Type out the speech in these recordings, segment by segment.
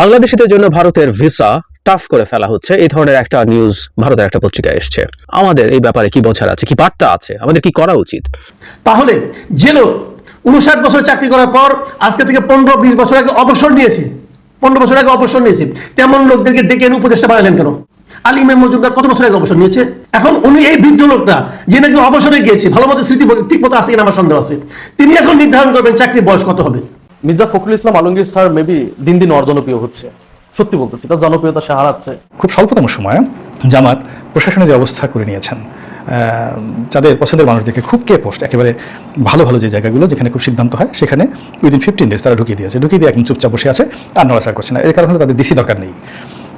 বাংলাদেশিদের জন্য ভারতের ভিসা টাফ করে ফেলা হচ্ছে। এই ধরনের একটা নিউজ ভারতের একটা পত্রিকায় এসছে। আমাদের এই ব্যাপারে কি বোঝার আছে, কি বার্তা আছে? আমাদের কি করা উচিত? তাহলে যে লোক উনষাট বছর চাকরি করার পর আজকে থেকে পনেরো বিশ বছর আগে অবসর নিয়েছে। পনেরো বছর আগে অবসর নিয়েছে। তেমন লোকদেরকে ডেকে এনে উপদেষ্টা বানালেন কেন? আলী ইমাম মজুমদার কত বছর আগে অবসর নিয়েছে? এখন উনি এই বৃদ্ধ লোকটা, যে নাকি অবসরে গিয়েছে ভালো মতো স্মৃতি ঠিক মতো আছে কিনা আমার সন্দেহ আছে। তিনি এখন নির্ধারণ করবেন চাকরির বয়স কত হবে। মির্জা ফখরুল ইসলাম আলমগীর স্যার মেবি দিন দিন অজনপ্রিয় হচ্ছে। সত্যি বলতেছি, তার জনপ্রিয়তা সে হারাচ্ছে। খুব স্বল্পতম সময়ে জামাত প্রশাসনে যে অবস্থা করে নিয়েছেন যাদের পছন্দের মানুষ দেখে খুব কে পোস্ট একেবারে ভালো ভালো যে জায়গাগুলো যেখানে খুব সিদ্ধান্ত হয়, সেখানে উইদিন ফিফটিন ডেজ তারা ঢুকিয়ে দিয়েছে। ঢুকিয়ে দিয়ে একদিন চুপচাপ বসে আছে, আর নড়াচড়া করছে না। এর কারণে তাদের ডিসি দরকার নেই।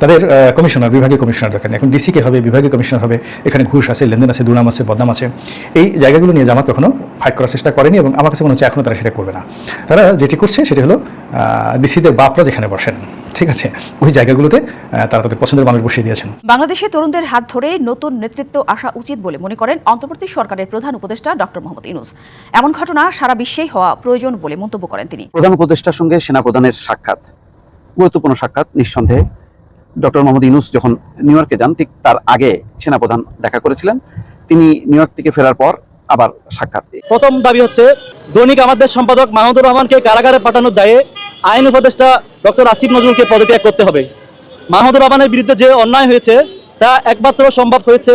তাদের কমিশনার বিভাগীয় কমিশনার দরকার নেই এখন ডিসি কে হবে বিভাগীয় কমিশনার হবে এখানে ঘুষ আছে লেনদেন আছে দুর্নাম আছে বদনাম আছে। এই জায়গাগুলো নিয়ে জামাত কখনো ফাইট করার চেষ্টা করেনি এবং আমার কাছে মনে হচ্ছে এখনও তারা সেটা করবে না। তারা যেটি করছে সেটি হলো ডিসিদের বাপরা যেখানে বসেন ঠিক আছে? ওই জায়গাগুলোতে তারা তাদের পছন্দের মানুষ বসিয়ে দিয়েছেন। বাংলাদেশের তরুণদের হাত ধরে নতুন নেতৃত্ব আসা উচিত বলে মনে করেন অন্তর্বর্তী সরকারের প্রধান উপদেষ্টা ডক্টর মোহাম্মদ ইনুস এমন ঘটনা সারা বিশ্বেই হওয়া প্রয়োজন বলে মন্তব্য করেন তিনি। প্রধান উপদেষ্টার সঙ্গে সেনা সেনাপ্রধানের সাক্ষাৎ। গুরুত্বপূর্ণ সাক্ষাৎ নিঃসন্দেহে। ডক্টর মোহাম্মদ ইউনুস যখন নিউ ইয়র্কে যান ঠিক তার আগে সেনাপ্রধান দেখা করেছিলেন। তিনি নিউ ইয়র্ক থেকে ফেরার পর আবার সাক্ষাৎ। প্রথম দাবি হচ্ছে দৈনিক আমাদের সম্পাদক মাহমুদুর রহমানকে কারাগারে পাঠানোর দায়ে আইন উপদেষ্টা ডক্টর আসিফ নজরুলকে পদত্যাগ করতে হবে। মাহমুদুর রহমানের বিরুদ্ধে যে অন্যায় হয়েছে তা একমাত্র সম্ভব হয়েছে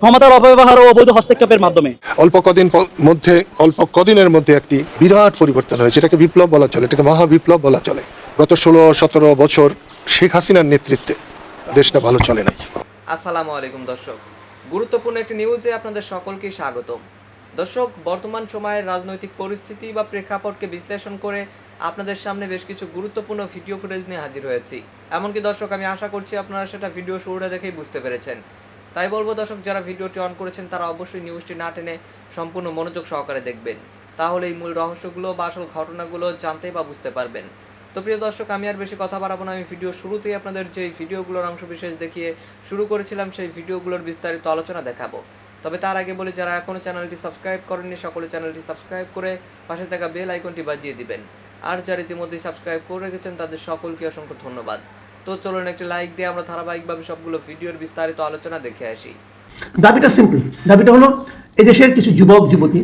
ক্ষমতার অপব্যবহার ও অবৈধ হস্তক্ষেপের মাধ্যমে। অল্প কদিন মধ্যে অল্প কদিনের মধ্যে একটি বিরাট পরিবর্তন হয়েছে। এটাকে বিপ্লব বলা চলে এটাকে মহা বিপ্লব বলা চলে। গত ষোলো সতেরো বছর শেখ হাসিনার নেতৃত্বে দেশটা ভালো চলে নাই। আসসালামু আলাইকুম, দর্শক। গুরুত্বপূর্ণ একটি নিউজে আপনাদের সকলকে স্বাগতম। দর্শক, বর্তমান সময়ের রাজনৈতিক পরিস্থিতি বা প্রেক্ষাপটকে বিশ্লেষণ করে আপনাদের সামনে বেশ কিছু গুরুত্বপূর্ণ ভিডিও ফুটেজ নিয়ে হাজির হয়েছি। এমনকি, দর্শক, আমি আশা করছি আপনারা সেটা ভিডিও শুরুটা দেখেই বুঝতে পেরেছেন। তাই বলব, দর্শক, যারা ভিডিওটি অন করেছেন, তারা অবশ্যই নিউজটি না টেনে সম্পূর্ণ মনোযোগ সহকারে দেখবেন। তাহলে এই মূল রহস্যগুলো বা আসল ঘটনাগুলো জানতে বা বুঝতে পারবেন। তো প্রিয় দর্শক, আমি আর বেশি কথা বাড়াবো না। আমি ভিডিও শুরুতেই আপনাদের যে ভিডিওগুলোর অংশ বিশেষ দেখিয়ে শুরু করেছিলাম, সেই ভিডিওগুলোর বিস্তারিত আলোচনা দেখাবো। তবে তার আগে বলি, যারা এখনও চ্যানেলটি সাবস্ক্রাইব করেননি, সকলে চ্যানেলটি সাবস্ক্রাইব করে পাশে থাকা বেল আইকনটি বাজিয়ে দিবেন। আর যারা ইতিমধ্যে সাবস্ক্রাইব করে রেখেছেন, তাদের সকলকে অসংখ্য ধন্যবাদ। তো চলুন, একটি লাইক দিয়ে আমরা ধারাবাহিকভাবে সবগুলো ভিডিওর বিস্তারিত আলোচনা দেখে আসি। দাবিটা সিম্পল দাবিটা হলো, এদেশের কিছু যুবক, যুবতী,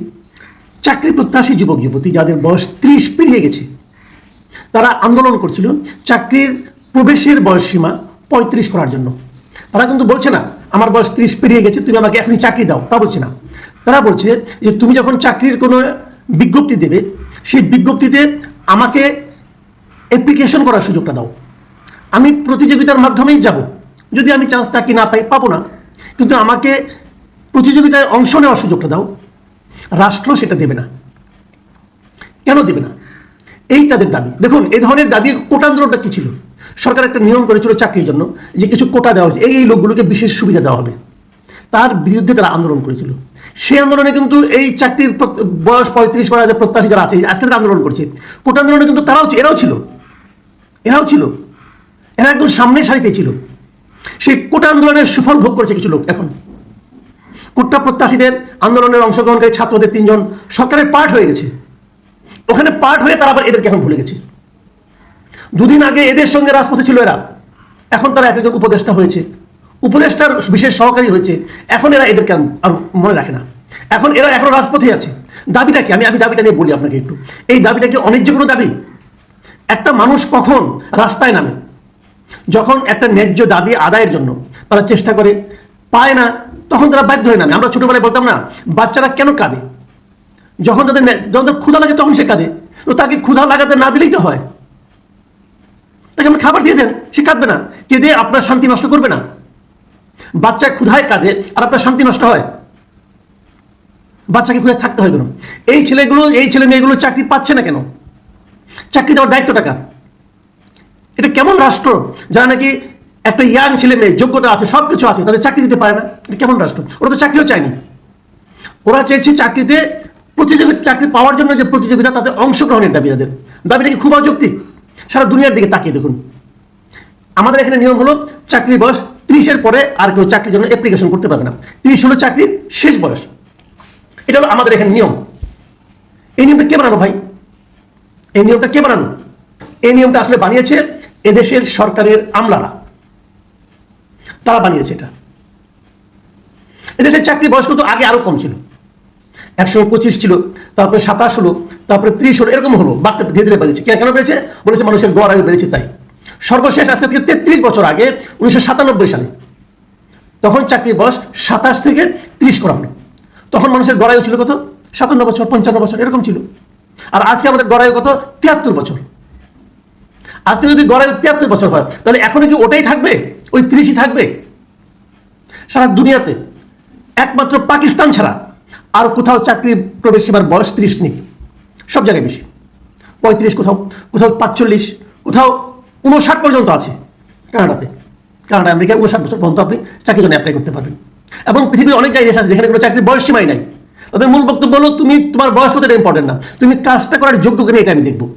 চাকরি প্রত্যাশী যুবক, যুবতী, যাদের বয়স ত্রিশ পেরিয়ে গেছে তারা আন্দোলন করছিল। চাকরির প্রবেশের বয়স সীমা পঁয়ত্রিশ করার জন্য। তারা কিন্তু বলছে না, আমার বয়স ত্রিশ পেরিয়ে গেছে, তুমি আমাকে এখনই চাকরি দাও। তা বলছে না। তারা বলছে যে, তুমি যখন চাকরির কোনো বিজ্ঞপ্তি দেবে, সেই বিজ্ঞপ্তিতে আমাকে অ্যাপ্লিকেশন করার সুযোগটা দাও। আমি প্রতিযোগিতার মাধ্যমেই যাব। যদি আমি চান্স চাকরি না পাই, পাবো না। কিন্তু আমাকে প্রতিযোগিতায় অংশ নেওয়ার সুযোগটা দাও। রাষ্ট্র সেটা দেবে না। কেন দেবে না? এই তাদের দাবি। দেখুন, এই ধরনের দাবি কোটা আন্দোলনটা কি ছিল? সরকার একটা নিয়ম করেছিল চাকরির জন্য যে কিছু কোটা দেওয়া হয়েছে। এই এই লোকগুলোকে বিশেষ সুবিধা দেওয়া হবে। তার বিরুদ্ধে তারা আন্দোলন করেছিল। সেই আন্দোলনে কিন্তু এই চাকরির বয়স পঁয়ত্রিশ করা প্রত্যাশী যারা আছে, আজকে তারা আন্দোলন করছে। কোটা আন্দোলনে কিন্তু তারাও এরাও ছিল। এরাও ছিল। এরা একদম সামনের সারিতে ছিল। সেই কোটা আন্দোলনের সুফল ভোগ করেছে কিছু লোক এখন। কোটা প্রত্যাশীদের আন্দোলনের অংশগ্রহণকারী ছাত্রদের তিনজন। সরকারের পার্ট হয়ে গেছে। ওখানে পার্ট হয়ে তারা আবার এদেরকে এখন ভুলে গেছে। দুদিন আগে এদের সঙ্গে রাজপথে ছিল এরা। এখন তারা একজন উপদেষ্টা হয়েছে। উপদেষ্টার বিশেষ সহকারী হয়েছে। এখন এরা এদেরকে আর মনে রাখে না। এখন এরা এখনও রাজপথে আছে। দাবিটা কি? আমি আমি দাবিটা নিয়ে বলি আপনাকে একটু। এই দাবিটা কি অন্যায্য কোনো দাবি? একটা মানুষ কখন রাস্তায় নামে? যখন একটা ন্যায্য দাবি আদায়ের জন্য তারা চেষ্টা করে, পায় না, তখন তারা বাধ্য হয়ে নামে। আমরা ছোটবেলায় বলতাম না, বাচ্চারা কেন কাঁদে? যখন তাদের যখন তার ক্ষুধা লাগে তখন সে কাঁদে। তো তাকে ক্ষুধা লাগাতে না দিলেই তো হয়। তাকে আপনি খাবার দিয়ে দেন, সে কাঁদবে না। কেঁদে আপনার শান্তি নষ্ট করবে না। বাচ্চা ক্ষুধায় কাঁদে আর আপনার শান্তি নষ্ট হয়। বাচ্চাকে ক্ষুধায় থাকতে হয় কেন? এই ছেলেগুলো, এই ছেলে মেয়েগুলো চাকরি পাচ্ছে না কেন? চাকরি দেওয়ার দায়িত্ব টাকা এটা কেমন রাষ্ট্র যারা নাকি একটা ইয়াং ছেলে মেয়ে, যোগ্যতা আছে সব কিছু আছে, তাদের চাকরি দিতে পারে না? এটা কেমন রাষ্ট্র? ওরা তো চাকরিও চায়নি। ওরা চেয়েছে চাকরিতে প্রতিযোগিতা চাকরি পাওয়ার জন্য যে প্রতিযোগিতা, তাতে অংশগ্রহণের দাবি তাদের। দাবিটা কি খুব অযৌক্তিক? সারা দুনিয়ার দিকে তাকিয়ে দেখুন। আমাদের এখানে নিয়ম হলো, চাকরির বয়স ত্রিশের পরে আর কেউ চাকরির জন্য অ্যাপ্লিকেশন করতে পারবে না। ত্রিশ হলো চাকরির শেষ বয়স। এটা হলো আমাদের এখানে নিয়ম। এই নিয়মটা কে বানানো ভাই? এই নিয়মটা কে বানানো এই নিয়মটা আসলে বানিয়েছে এদেশের সরকারের আমলারা। তারা বানিয়েছে এটা। এদেশের চাকরি বয়স কিন্তু আগে আরও কম ছিল। একসময় পঁচিশ ছিল, তারপরে সাতাশ হলো, তারপরে ত্রিশ হলো, এরকম হলো বাড়তে ধীরে ধীরে বেড়েছে কে- কেন বেড়েছে বলেছে মানুষের গড় আয়ু বেড়েছে তাই। সর্বশেষ আজকে থেকে তেত্রিশ বছর আগে, উনিশশো সাতানব্বই সালে, তখন চাকরির বয়স সাতাশ থেকে ত্রিশ করা হলো। তখন মানুষের গড়ায়ু ছিল কত? সাতান্ন বছর, পঞ্চান্ন বছর, এরকম ছিল। আর আজকে আমাদের গড়ায়ু কত? তিয়াত্তর বছর। আজকে যদি গড়ায়ু তিয়াত্তর বছর হয়, তাহলে এখনও কি ওটাই থাকবে? ওই ত্রিশই থাকবে? সারা দুনিয়াতে একমাত্র পাকিস্তান ছাড়া আর কোথাও চাকরি প্রবেশ সীমার বয়স ত্রিশ নেই। সব জায়গায় বেশি। পঁয়ত্রিশ কোথাও কোথাও পাঁচচল্লিশ, কোথাও উনষাট পর্যন্ত আছে কানাডাতে। কানাডা আমেরিকায় উনষাট বছর পর্যন্ত আপনি চাকরির জন্য অ্যাপ্লাই করতে পারবেন। এবং পৃথিবীর অনেক জায়গায় আছে যেখানে কোনো চাকরির বয়স সীমাই নাই। তাদের মূল বক্তব্য হলো, তুমি তোমার বয়স কতটা ইম্পর্টেন্ট না? তুমি কাজটা করার যোগ্য কিনা এটা আমি দেখব।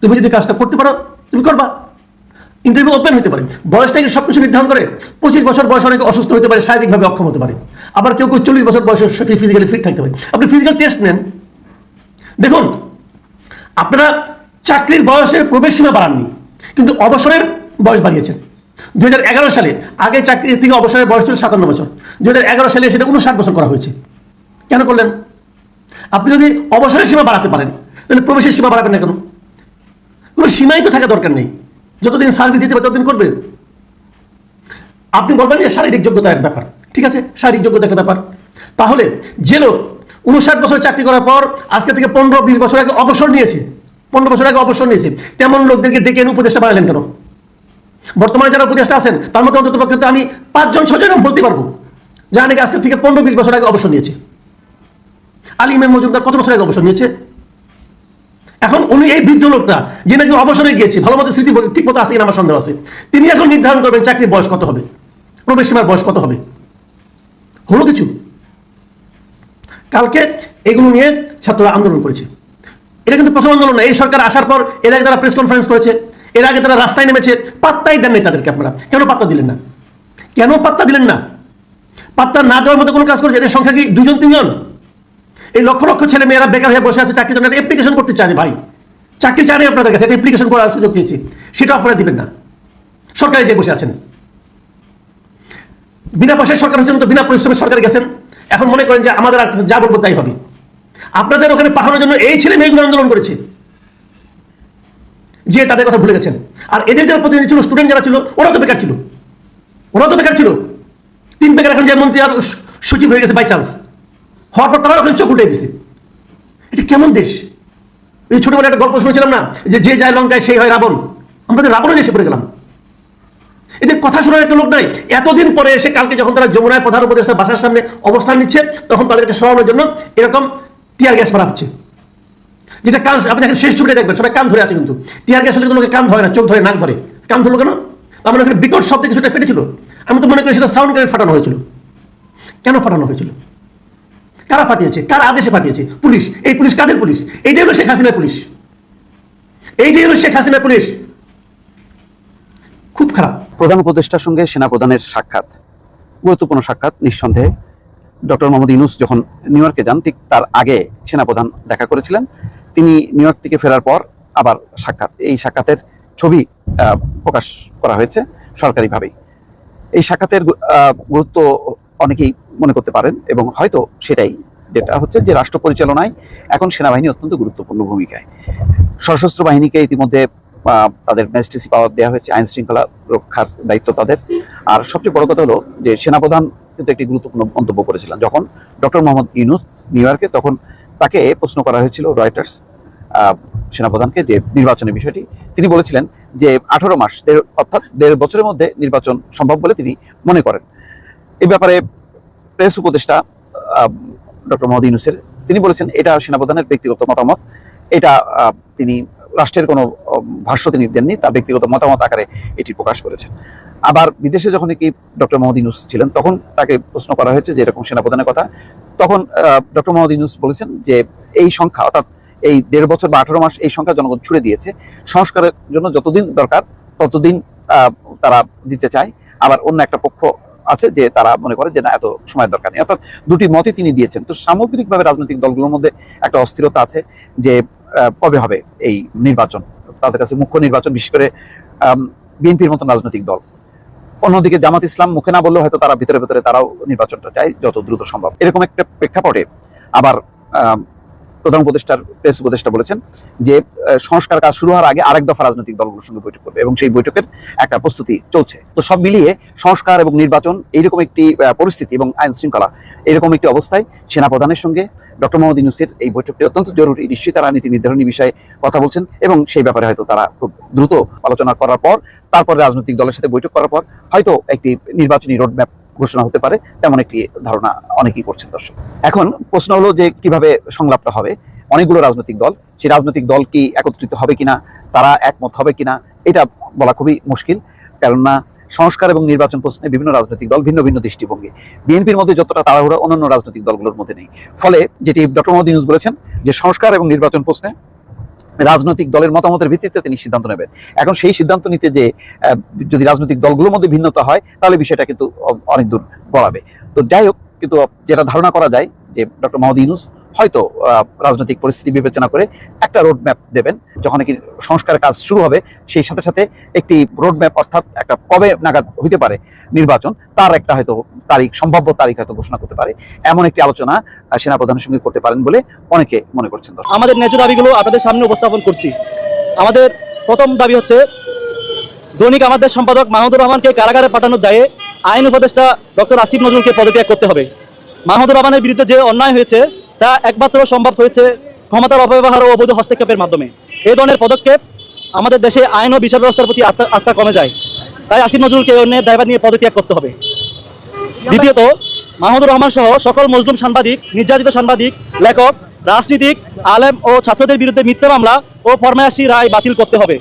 তুমি যদি কাজটা করতে পারো, তুমি করবা। ইন্টারভিউ ওপেন হতে পারে। বয়সটাকে সব কিছু নির্ধারণ করে? পঁচিশ বছর বয়স অনেকে অসুস্থ হতে পারে, শারীরিকভাবে অক্ষম হতে পারে। আবার কেউ কেউ চল্লিশ বছর বয়সে ফিজিক্যালি ফিট থাকতে পারে। আপনি ফিজিক্যাল টেস্ট নেন। দেখুন, আপনারা চাকরির বয়সের প্রবেশ সীমা বাড়াননি, কিন্তু অবসরের বয়স বাড়িয়েছেন। দু হাজার এগারো সালে, আগে চাকরি থেকে অবসরের বয়স ছিল সাতান্ন বছর। দু হাজার এগারো সালে সেটা উনষাট বছর করা হয়েছে। কেন করলেন? আপনি যদি অবসরের সীমা বাড়াতে পারেন, তাহলে প্রবেশের সীমা বাড়াবেন না কেন? কোনো সীমাই তো থাকা দরকার নেই। যতদিন সার্ভিস দিতে পারে ততদিন করবে। আপনি বলবেন যে শারীরিক যোগ্যতা একটা ব্যাপার। ঠিক আছে? শারীরিক যোগ্যতা একটা ব্যাপার। তাহলে যে লোক উনষাট বছর চাকরি করার পর আজকে থেকে পনেরো, বিশ বছর আগে অবসর নিয়েছে, পনেরো বছর আগে অবসর নিয়েছে, তেমন লোকদেরকে ডেকে এনে উপদেষ্টা বানালেন কেন? বর্তমানে যারা উপদেষ্টা আছেন, তার মধ্যে অন্তত পক্ষে আমি পাঁচজন ছজন বলতে পারব। যারা নাকি আজকে থেকে পনেরো, বিশ বছর আগে অবসর নিয়েছে। আলী ইমাম মজুমদার কত বছর আগে অবসর নিয়েছে? এখন উনি এই বৃদ্ধ লোকটা যে নাকি অবসরে গিয়েছে, ভালো মতো স্মৃতি ঠিক মতো আছে কিনা আমার সন্দেহ আছে। তিনি এখন নির্ধারণ করবেন চাকরির বয়স কত হবে প্রবেশ সীমার বয়স কত হবে। হলো কিছু? কালকে এগুলো নিয়ে ছাত্ররা আন্দোলন করেছে। এটা কিন্তু প্রথম আন্দোলন না এই সরকার আসার পর এর আগে তারা প্রেস কনফারেন্স করেছে, এর আগে তারা রাস্তায় নেমেছে, পাত্তাই দেন নাই তাদেরকে আপনারা। কেন পাত্তা দিলেন না? কেন পাত্তা দিলেন না? পাত্তা না দেওয়ার মতো কোনো কাজ করেছে? এদের সংখ্যা কি দুজন তিনজন? এই লক্ষ লক্ষ ছেলে মেয়েরা বেকার হয়ে বসে আছে, চাকরির জন্য অ্যাপ্লিকেশন করতে চায় ভাই। চাকরি চায় আপনাদের কাছে, একটা অ্যাপ্লিকেশন করার সুযোগ চেয়েছি সেটা আপনারা দিবেন না। সরকারে যে বসে আছেন। বিনা পয়সায় সরকার হচ্ছেন তো বিনা পরিশ্রমে সরকারে গেছেন। এখন মনে করেন যে আমাদের যা বলব তাই হবে। আপনাদের ওখানে পাঠানোর জন্য এই ছেলে মেয়েগুলো আন্দোলন করেছে। যে তাদের কথা ভুলে গেছেন। আর এদের যারা প্রতিনিধি ছিল স্টুডেন্ট যারা ছিল ওরা তো বেকার ছিল। ওরা তো বেকার ছিল। তিন বেকার এখন যে মন্ত্রী আর সচিব হয়ে গেছে বাই চান্স হওয়ার পর তারা ওখানে চোখ উঠে দিছে। এটা কেমন দেশ? এই ছোটবেলা একটা গল্প শুনেছিলাম না? যে যে যায় লঙ্কায় সেই হয় রাবণ। আমরা তো রাবণের দেশে পড়ে গেলাম। এদের কথা শোনার একটা লোক নাই, এতদিন পরে এসে কালকে যখন তারা যমুনায় প্রধান উপদেষ্টা বাসার সামনে অবস্থান নিচ্ছে, তখন তাদেরকে সরানোর জন্য এরকম টিয়ার গ্যাস মারা হচ্ছে। যেটা কান আপনি দেখেন শেষ ছবিটা দেখবেন, সবাই কান ধরে আছে কিন্তু। টিয়ার গ্যাস হলে লোকে কান ধরে না, চোখ ধরে, নাক ধরে। কান ধরলো কেন? তার মানে ওখানে বিকট শব্দে কিছুটা ফেটেছিল। আমি তো মনে করি সেটা সাউন্ড কারেন্ট ফাটানো হয়েছিল। কেন ফাটানো হয়েছিল? কারা পাঠিয়েছে? কারা আদেশে পাঠিয়েছে? পুলিশ। এই পুলিশ কাদের পুলিশ? এইটাই হলো শেখ হাসিনার পুলিশ। এইটাই হলো শেখ হাসিনার পুলিশ। খুব খারাপ। প্রধান উপদেষ্টার সঙ্গে সেনাপ্রধানের সাক্ষাৎ। গুরুত্বপূর্ণ সাক্ষাৎ, নিঃসন্দেহে। ডক্টর মোহাম্মদ ইউনুস যখন নিউ ইয়র্কে যান, ঠিক তার আগে সেনাপ্রধান দেখা করেছিলেন। তিনি নিউ ইয়র্ক থেকে ফেরার পর আবার সাক্ষাৎ। এই সাক্ষাতের ছবি প্রকাশ করা হয়েছে সরকারিভাবেই। এই সাক্ষাতের গুরুত্ব অনেকেই মনে করতে পারেন এবং হয়তো সেটাই, যেটা হচ্ছে যে রাষ্ট্র পরিচালনায় এখন সেনাবাহিনী অত্যন্ত গুরুত্বপূর্ণ ভূমিকায়। সশস্ত্র বাহিনীকে ইতিমধ্যে তাদের ম্যাজিস্ট্রেসি পাওয়ার দেওয়া হয়েছে, আইন শৃঙ্খলা রক্ষার দায়িত্ব তাদের। আর সবচেয়ে বড় কথা হলো যে সেনাপ্রধান কিন্তু একটি গুরুত্বপূর্ণ মন্তব্য করেছিলেন, যখন ডক্টর মোহাম্মদ ইউনুস নিউ ইয়র্কে তখন তাকে প্রশ্ন করা হয়েছিল রয়টার্স সেনাপ্রধানকে যে নির্বাচনের বিষয়টি। তিনি বলেছিলেন যে আঠারো মাস, দেড়, অর্থাৎ দেড় বছরের মধ্যে নির্বাচন সম্ভব বলে তিনি মনে করেন। এ ব্যাপারে প্রেস উপদেষ্টা ডক্টর মোহাম্মদ ইউনুসের, তিনি বলেছেন এটা সেনাপ্রধানের ব্যক্তিগত মতামত। এটা তিনি রাষ্ট্রের কোনো ভাষ্য তিনি দেননি, তার ব্যক্তিগত মতামত আকারে এটি প্রকাশ করেছেন। আবার বিদেশে যখন কি ডক্টর মোহাম্মদ ইউনুস ছিলেন, তখন তাকে প্রশ্ন করা হয়েছে যে এরকম সেনাপ্রধানের কথা। তখন ডক্টর মোহাম্মদ ইউনুস বলেছেন যে এই সংখ্যা, অর্থাৎ এই দেড় বছর বা আঠারো মাস এই সংখ্যা জনগণ ছুড়ে দিয়েছে। সংস্কারের জন্য যতদিন দরকার, ততদিন তারা দিতে চায়। আবার অন্য একটা পক্ষ আছে যে তারা মনে করে যে না, এত সময় দরকার নেই। অর্থাৎ দুটি মতই তিনি দিয়েছেন। তো সামগ্রিকভাবে রাজনৈতিক দলগুলোর মধ্যে একটা অস্থিরতা আছে যে কবে হবে এই নির্বাচন? তাদের কাছে মুখ্য নির্বাচন, বিশেষ করে বিএনপির মতন রাজনৈতিক দল। অন্যদিকে জামাত ইসলাম মুখে না বললেও হয়তো তারা ভিতরে ভিতরে তারাও নির্বাচনটা চায় যত দ্রুত সম্ভব। এরকম একটা প্রেক্ষাপটে আবার প্রধান উপদেষ্টার, প্রেস উপদেষ্টা বলেছেন যে সংস্কার কাজ শুরু হওয়ার আগে আরেক দফা রাজনৈতিক দলগুলোর সঙ্গে বৈঠক করবে এবং সেই বৈঠকের একটা প্রস্তুতি চলছে। তো সব মিলিয়ে সংস্কার এবং নির্বাচন এইরকম একটি পরিস্থিতি এবং আইন শৃঙ্খলা এরকম একটি অবস্থায় সেনাপ্রধানের সঙ্গে ডক্টর মোহাম্মদ ইউনুসের এই বৈঠকটি অত্যন্ত জরুরি। নিশ্চয়ই তারা নীতি নির্ধারণী বিষয়ে কথা বলছেন এবং সেই ব্যাপারে হয়তো তারা খুব দ্রুত আলোচনা করার পর, তারপর রাজনৈতিক দলের সাথে বৈঠক করার পর হয়তো একটি নির্বাচনী রোডম্যাপ ঘোষণা হতে পারে, তেমন একটি ধারণা অনেকেই করছেন দর্শক। এখন প্রশ্ন হলো যে কীভাবে সংলাপটা হবে? অনেকগুলো রাজনৈতিক দল, সেই রাজনৈতিক দল কি একত্রিত হবে কিনা, তারা একমত হবে কিনা, এটা বলা খুবই মুশকিল। কেননা সংস্কার এবং নির্বাচন প্রশ্নে বিভিন্ন রাজনৈতিক দল ভিন্ন ভিন্ন দৃষ্টিভঙ্গি। বিএনপির মধ্যে যতটা তাড়াহুড়া, অন্যান্য রাজনৈতিক দলগুলোর মধ্যে নেই। ফলে যেটি ডক্টর মোহাম্মদ ইউনুস বলেছেন, যে সংস্কার এবং নির্বাচন প্রশ্নে রাজনৈতিক দলের মতামতের ভিত্তিতে তিনি সিদ্ধান্ত নেবেন। এখন সেই সিদ্ধান্ত নিতে যে যদি রাজনৈতিক দলগুলোর মধ্যে ভিন্নতা হয়, তাহলে বিষয়টা কিন্তু অনেক দূর গড়াবে। তো যাই হোক, কিন্তু যেটা ধারণা করা যায় যে, ডক্টর মোহাম্মদ ইউনুস হয়তো রাজনৈতিক পরিস্থিতি বিবেচনা করে একটা রোড ম্যাপ দেবেন যখন নাকি সংস্কার কাজ শুরু হবে, সেই সাথে সাথে একটি রোড ম্যাপ অর্থাৎ একটা কবে নাগাদ হইতে পারে নির্বাচন, তার একটা হয়তো তারিখ, সম্ভাব্য তারিখ হয়তো ঘোষণা করতে পারে। এমন একটি আলোচনা সেনাপ্রধানের সঙ্গে করতে পারেন বলে অনেকে মনে করছেন আমাদের ন্যায্য দাবিগুলো আপনাদের সামনে উপস্থাপন করছি। আমাদের প্রথম দাবি হচ্ছে, দৈনিক আমাদের সম্পাদক মাহমুদুর রহমানকে কারাগারে পাঠানোর দায়ে আইন উপদেষ্টা ডক্টর আসিফ নজরুলকে পদত্যাগ করতে হবে। মাহমুদুর রহমানের বিরুদ্ধে যে অন্যায় হয়েছে তা একমাত্র সম্ভব হয়েছে ক্ষমতার অপব্যবহার ও অবৈধ হস্তক্ষেপের মাধ্যমে। এই ধরনের পদক্ষেপ আমাদের দেশে আইন ও বিচার ব্যবস্থার প্রতি আস্থা- কমে যায়। তাই আসিফ নজরুলকে এই অন্যায়ের দায়ভার নিয়ে পদত্যাগ করতে হবে। দ্বিতীয়ত, মাহমুদুর রহমান সহ সকল মজলুম সাংবাদিক, নির্যাতিত সাংবাদিক, লেখক, রাজনীতিক, আলেম ও ছাত্রদের বিরুদ্ধে মিথ্যা মামলা ও ফরমায়াসি রায় বাতিল করতে হবে।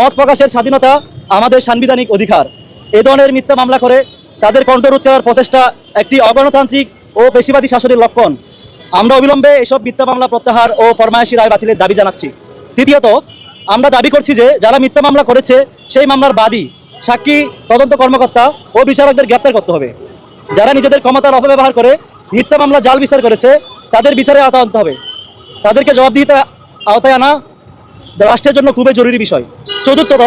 মত প্রকাশের স্বাধীনতা আমাদের সাংবিধানিক অধিকার। এ ধরনের মিথ্যা মামলা করে তাদের কণ্ঠরোধ করার প্রচেষ্টা একটি অগণতান্ত্রিক ও পেশিবাদী শাসনের লক্ষণ। আমরা অবিলম্বে এসব মিথ্যা মামলা প্রত্যাহার ও ফরমায়াসি রায় বাতিলের দাবি জানাচ্ছি। তৃতীয়ত আমরা দাবি করছি যে যারা মিথ্যা মামলা করেছে, সেই মামলার বাদী, সাক্ষী, তদন্ত কর্মকর্তা ও বিচারকদের গ্রেপ্তার করতে হবে। যারা নিজেদের ক্ষমতার অপব্যবহার করে মিথ্যা মামলা জাল বিস্তার করেছে, তাদের বিচারে আওতা আনতে হবে। তাদেরকে জবাবদিহিতে আওতায় আনা রাষ্ট্রের জন্য খুবই জরুরি বিষয়। চতুর্থত,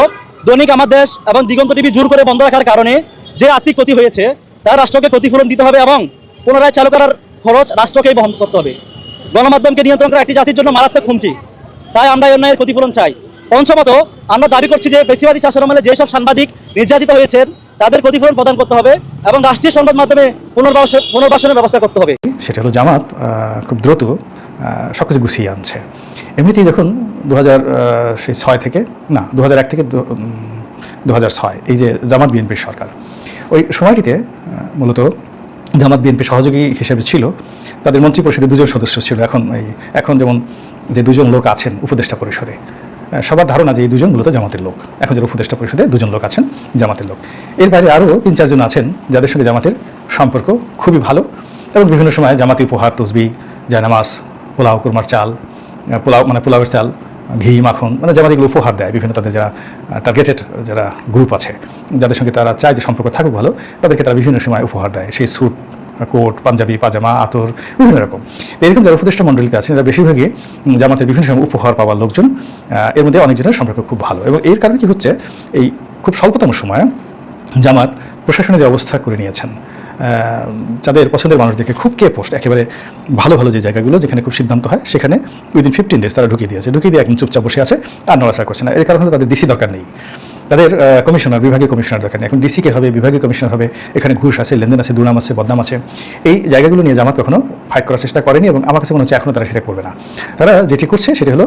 দৈনিক আমার দেশ এবং দিগন্ত টিভি জোর করে বন্ধ রাখার কারণে যে আর্থিক ক্ষতি হয়েছে, তা রাষ্ট্রকে ক্ষতিপূরণ দিতে হবে এবং পুনরায় চালু করার খরচ রাষ্ট্রকেই বহন করতে হবে। গণমাধ্যমকে নিয়ন্ত্রণ করা একটি জাতির জন্য মারাত্মক হুমকি। তাই আমরা এই অন্যায়ের ক্ষতিপূরণ চাই। পঞ্চমত, আমরা দাবি করছি যে বেশিবাদী শাসনামলে যেসব সাংবাদিক নির্যাতিত হয়েছেন, তাদের ক্ষতিপূরণ প্রদান করতে হবে এবং রাষ্ট্রীয় সংবাদ মাধ্যমে পুনর্বাস পুনর্বাসনের ব্যবস্থা করতে হবে। সেটা হলো জামাত খুব দ্রুত সব কিছু গুছিয়ে আনছে। এমনিতেই দেখুন দু হাজার সেই ছয় থেকে, না দু এক থেকে দু হাজার ছয়, এই যে জামাত বিএনপির সরকার। ওই সময়টিতে মূলত জামাত, বিএনপি সহযোগী হিসেবে ছিল, তাদের মন্ত্রী পরিষদে দুজন সদস্য ছিল। এখন এই, এখন যেমন যে দুজন লোক আছেন উপদেষ্টা পরিষদে সবার ধারণা যে এই দুজন মূলত জামাতের লোক। এখন যে উপদেষ্টা পরিষদে দুজন লোক আছেন, জামাতের লোক। এর বাইরে আরও তিন চারজন আছেন যাদের সঙ্গে জামাতের সম্পর্ক খুবই ভালো এবং বিভিন্ন সময় জামাতি উপহার তসবি জায়নামাজ, পোলাও, কুরমার চাল পোলাও মানে পোলাওয়ের চাল ঘি, মাখন মানে জামাতিগুলো উপহার দেয়, বিভিন্ন তাদের যারা টার্গেটেড যারা গ্রুপ আছে, যাদের সঙ্গে তারা চায় যে সম্পর্ক থাকুক ভালো, তাদেরকে তারা বিভিন্ন সময় উপহার দেয়। সেই স্যুট কোট পাঞ্জাবি, পাজামা, আতর, বিভিন্ন রকম। এরকম যারা উপদেষ্টা মণ্ডলীতে আছেন, এরা বেশিরভাগই জামাতের বিভিন্ন সময় উপহার পাওয়ার লোকজন এর মধ্যে অনেকজনের সম্পর্ক খুব ভালো। এবং এর কারণে কি হচ্ছে, এই খুব স্বল্পতম সময়ে জামাত প্রশাসনে যে অবস্থা করে নিয়েছেন যাদের পছন্দের মানুষদেরকে খুব কে পোস্ট একেবারে ভালো ভালো যে জায়গাগুলো যেখানে খুব সিদ্ধান্ত হয়, সেখানে উইদিন ফিফটিন ডেজ তারা ঢুকিয়ে দিয়েছে। ঢুকিয়ে দিয়ে একদম চুপচাপ বসে আছে আর নড়াচড়া করছে না। এর কারণ হলো তাদের ডিসি দরকার নেই। তাদের কমিশনার বিভাগীয় কমিশনার দরকার নেই। এখন ডিসিকে হবে, বিভাগীয় কমিশনার হবে, এখানে ঘুষ আছে, লেনদেন আছে, দুর্নাম আছে, বদনাম আছে। এই জায়গাগুলো নিয়ে জামাত কখনো ফাইট করার চেষ্টা করেনি এবং আমার কাছে মনে হচ্ছে এখনও তারা সেটা করবে না। তারা যেটি করছে সেটি হলো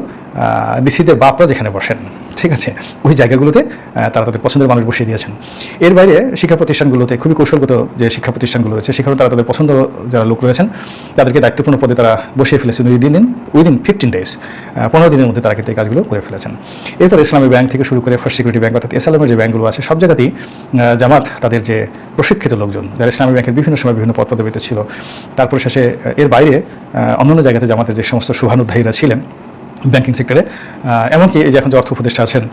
ডিসিদের বাপরা যেখানে বসেন। ঠিক আছে, ওই জায়গাগুলোতে তারা তাদের পছন্দের মানুষ বসিয়ে দিয়েছেন। এর বাইরে শিক্ষা প্রতিষ্ঠানগুলোতে খুবই কৌশলগত যে শিক্ষা প্রতিষ্ঠানগুলো রয়েছে সেখানে তারা তাদের পছন্দ যারা লোক রয়েছেন, তাদেরকে দায়িত্বপূর্ণ পদে তারা বসিয়ে ফেলেছেন উইদিন দিন উইদিন ফিফটিন ডেজ পনেরো দিনের মধ্যে তারা কিন্তু এই কাজগুলো করে ফেলেছেন। এরপর ইসলামী ব্যাংক থেকে শুরু করে ফার্স্ট সিকিউরিটি ব্যাংক অর্থাৎ এসএলএমের যে ব্যাংকগুলো আছে, সব জায়গাতেই জামাত তাদের যে প্রশিক্ষিত লোকজন, যারা ইসলামী ব্যাংকের বিভিন্ন সময় বিভিন্ন পদ পদবিতে ছিল, তারপর শেষে, এর বাইরে অন্যান্য জায়গাতে জামাতের যে সমস্ত শুভানুধ্যায়ীরা ছিলেন ব্যাংকিং সেক্টরে এমনকি এই যে এখন যে অর্থ উপদেষ্টা আছেন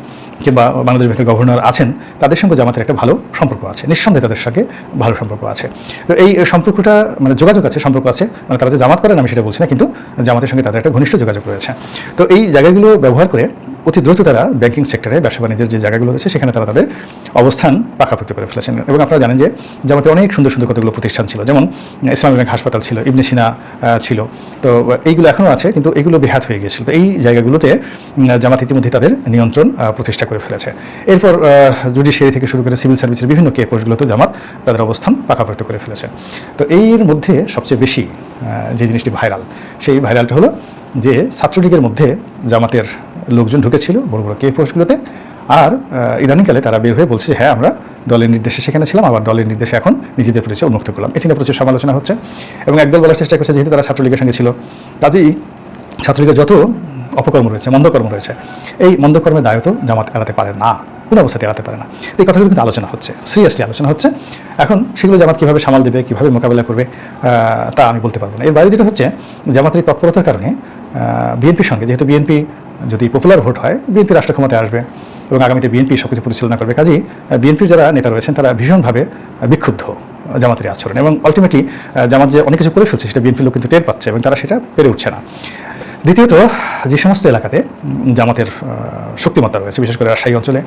কিংবা বাংলাদেশ ব্যাংকের গভর্নর আছেন, তাদের সঙ্গে জামাতের একটা ভালো সম্পর্ক আছে। নিঃসন্দেহে তাদের সঙ্গে ভালো সম্পর্ক আছে। তো এই সম্পর্কটা মানে যোগাযোগ আছে, সম্পর্ক আছে মানে তারা যে জামাত করেন, আমি সেটা বলছি না, কিন্তু জামাতের সঙ্গে তাদের একটা ঘনিষ্ঠ যোগাযোগ রয়েছে। তো এই জায়গাগুলো ব্যবহার করে অতি দ্রুত তারা ব্যাংকিং সেক্টরে ব্যবসা বাণিজ্যের যে জায়গাগুলো রয়েছে, সেখানে তারা তাদের অবস্থান পাকাপোক্ত করে ফেলেছেন। এবং আপনারা জানেন যে জামাতে অনেক সুন্দর সুন্দর কতগুলো প্রতিষ্ঠান ছিল, যেমন ইসলামী ব্যাংক হাসপাতাল ছিল, ইবনে সিনা ছিল। তো এইগুলো এখনও আছে, কিন্তু এগুলো বেহাত হয়ে গিয়েছিল। তো এই জায়গাগুলোতে জামাত ইতিমধ্যে তাদের নিয়ন্ত্রণ প্রতিষ্ঠা করে ফেলেছে। এরপর জুডিশিয়ারি থেকে শুরু করে সিভিল সার্ভিসের বিভিন্ন কে পোস্টগুলোতে জামাত তাদের অবস্থান পাকাপোক্ত করে ফেলেছে। তো এর মধ্যে সবচেয়ে বেশি যে জিনিসটি ভাইরাল সেই ভাইরালটা হলো যে ছাত্রলীগের মধ্যে জামাতের লোকজন ঢুকেছিল, বড় বড় কে পোস্টগুলোতে, আর ইদানিংকালে তারা বের হয়ে বলছে হ্যাঁ আমরা দলের নির্দেশে সেখানে ছিলাম, আবার দলের নির্দেশে এখন নিজেদের পরিচয় উন্মুক্ত করলাম। এটি নিয়ে প্রচুর সমালোচনা হচ্ছে এবং একদল বলার চেষ্টা করছে, যেহেতু তারা ছাত্রলীগের সঙ্গে ছিল। কাজেই ছাত্রলীগের যত অপকর্ম রয়েছে, মন্দকর্ম রয়েছে, এই মন্দকর্মের দায় তো জামাত এড়াতে পারে না, কোনো অবস্থাতে এড়াতে পারে না। এই কথাগুলো কিন্তু আলোচনা হচ্ছে, সিরিয়াসলি আলোচনা হচ্ছে। এখন সেগুলো জামাত কীভাবে সামাল দেবে, কীভাবে মোকাবেলা করবে তা আমি বলতে পারব না। এর বাইরে যেটা হচ্ছে, জামাতের তৎপরতার কারণে বিএনপির সঙ্গে, যেহেতু বিএনপি যদি পপুলার ভোট হয়, বিএনপি রাষ্ট্র ক্ষমতায় আসবে এবং আগামীতে বিএনপি সব কিছু পরিচালনা করবে। কাজেই বিএনপির যারা নেতা রয়েছেন, তারা ভীষণভাবে বিক্ষুব্ধ জামাতের আচরণ এবং আলটিমেটলি জামাত যে অনেক কিছু করে ফেলছে, সেটা বিএনপির লোক কিন্তু টের পাচ্ছে এবং তারা সেটা পেরে উঠছে না। দ্বিতীয়ত, যে সমস্ত এলাকাতে জামাতের শক্তিমত্তা রয়েছে, বিশেষ করে রাজশাহী অঞ্চলে,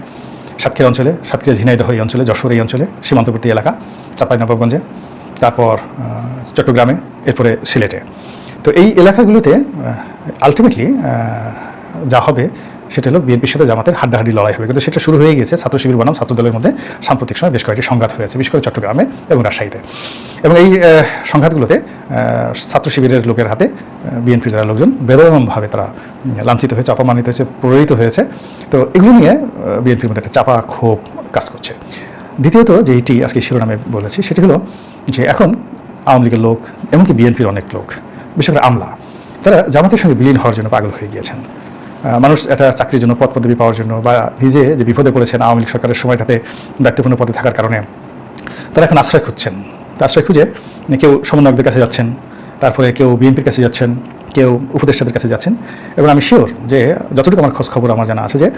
সাতক্ষীরা অঞ্চলে, সাতক্ষীরা ঝিনাইদহ এই অঞ্চলে, যশোর এই অঞ্চলে, সীমান্তবর্তী এলাকা, চাঁপাইনবাবগঞ্জে, তারপর চট্টগ্রামে, এরপরে সিলেটে। তো এই এলাকাগুলোতে আলটিমেটলি যা হবে সেটা হলো বিএনপির সাথে জামাতের হাড্ডাহাড্ডি লড়াই হবে। কিন্তু সেটা শুরু হয়ে গেছে ছাত্র শিবির বনাম ছাত্র দলের মধ্যে। সাম্প্রতিক সময় বেশ কয়েকটি সংঘাত হয়েছে, বিশেষ করে চট্টগ্রামে এবং রাজশাহীতে। এবং এই সংঘাতগুলোতে ছাত্র শিবিরের লোকের হাতে বিএনপির যারা লোকজন বেদরমভাবে তারা লাঞ্ছিত হয়েছে, অপমানিত হয়েছে, প্ররোহিত হয়েছে। তো এগুলো নিয়ে বিএনপির মধ্যে একটা চাপা ক্ষোভ কাজ করছে। দ্বিতীয়ত যেইটি আজকে শিরোনামে বলেছি, সেটি হলো যে এখন আওয়ামী লীগের লোক, এমনকি বিএনপির অনেক লোক বিশেষ করে আমলা, তারা জামাতের সঙ্গে বিলীন হওয়ার জন্য পাগল হয়ে গিয়েছেন। মানুষ এটা চাকরির জন্য পদ পদবি পাওয়ার জন্য বা নিজে যে বিপদে পড়েছেন আওয়ামী লীগ সরকারের সময়টাতে দায়িত্বপূর্ণ পদে থাকার কারণে, তারা এখন আশ্রয় খুঁজছেন। আশ্রয় খুঁজে কেউ সমন্বয়কদের কাছে যাচ্ছেন, তারপরে কেউ বিএনপির কাছে যাচ্ছেন। কেউ উপদেষ্টাদের কাছে যাচ্ছেন এবং আমি শিওর যে যতটুকু আমার খোঁজ খবর আমার জানা আছে যে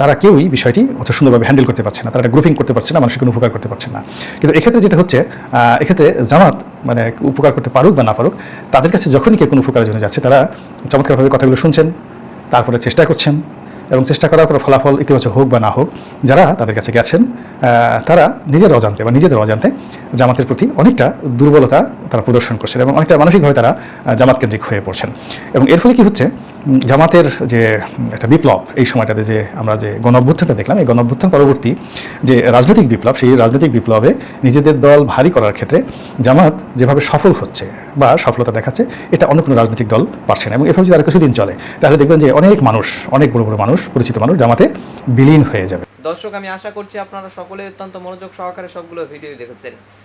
তারা কেউই বিষয়টি অত সুন্দরভাবে হ্যান্ডেল করতে পারছে না, তারা গ্রুপিং করতে পারছে না, মানুষকে কোনো উপকার করতে পারছে না। কিন্তু এক্ষেত্রে যেটা হচ্ছে এক্ষেত্রে জামাত মানে উপকার করতে পারুক বা না পারুক, তাদের কাছে যখনই কেউ কোনো উপকারের জন্য যাচ্ছে, তারা চমৎকারভাবে কথাগুলো শুনছেন, তারপরে চেষ্টা করছেন এবং চেষ্টা করার পর ফলাফল ইতিবাচক হোক বা না হোক, যারা তাদের কাছে গেছেন তারা নিজের অজান্তে বা নিজেদের অজান্তে জামাতের প্রতি অনেকটা দুর্বলতা তারা প্রদর্শন করছেন এবং অনেকটা মানসিকভাবে তারা জামাত কেন্দ্রিক হয়ে পড়ছেন। এবং এর ফলে কী হচ্ছে? জামাতের যে একটা বিপ্লব, এই সময়টাতে যে আমরা যে গণ অভ্যুত্থানটা দেখলাম, এই গণ অভ্যুত্থান পরবর্তী যে রাজনৈতিক বিপ্লব, সেই রাজনৈতিক বিপ্লবে নিজেদের দল ভারী করার ক্ষেত্রে জামাত যেভাবে সফল হচ্ছে বা সফলতা দেখাচ্ছে, এটা অন্য কোনো রাজনৈতিক দল পারছে না। এবং এভাবে যদি আর কিছুদিন চলে, তাহলে দেখবেন যে অনেক মানুষ, অনেক বড় বড় মানুষ, পরিচিত মানুষ জামাতে বিলীন হয়ে যাবে। দর্শক, আমি আশা করছি আপনারা সকলে অত্যন্ত মনোযোগ সহকারে সবগুলো ভিডিও দেখেছেন।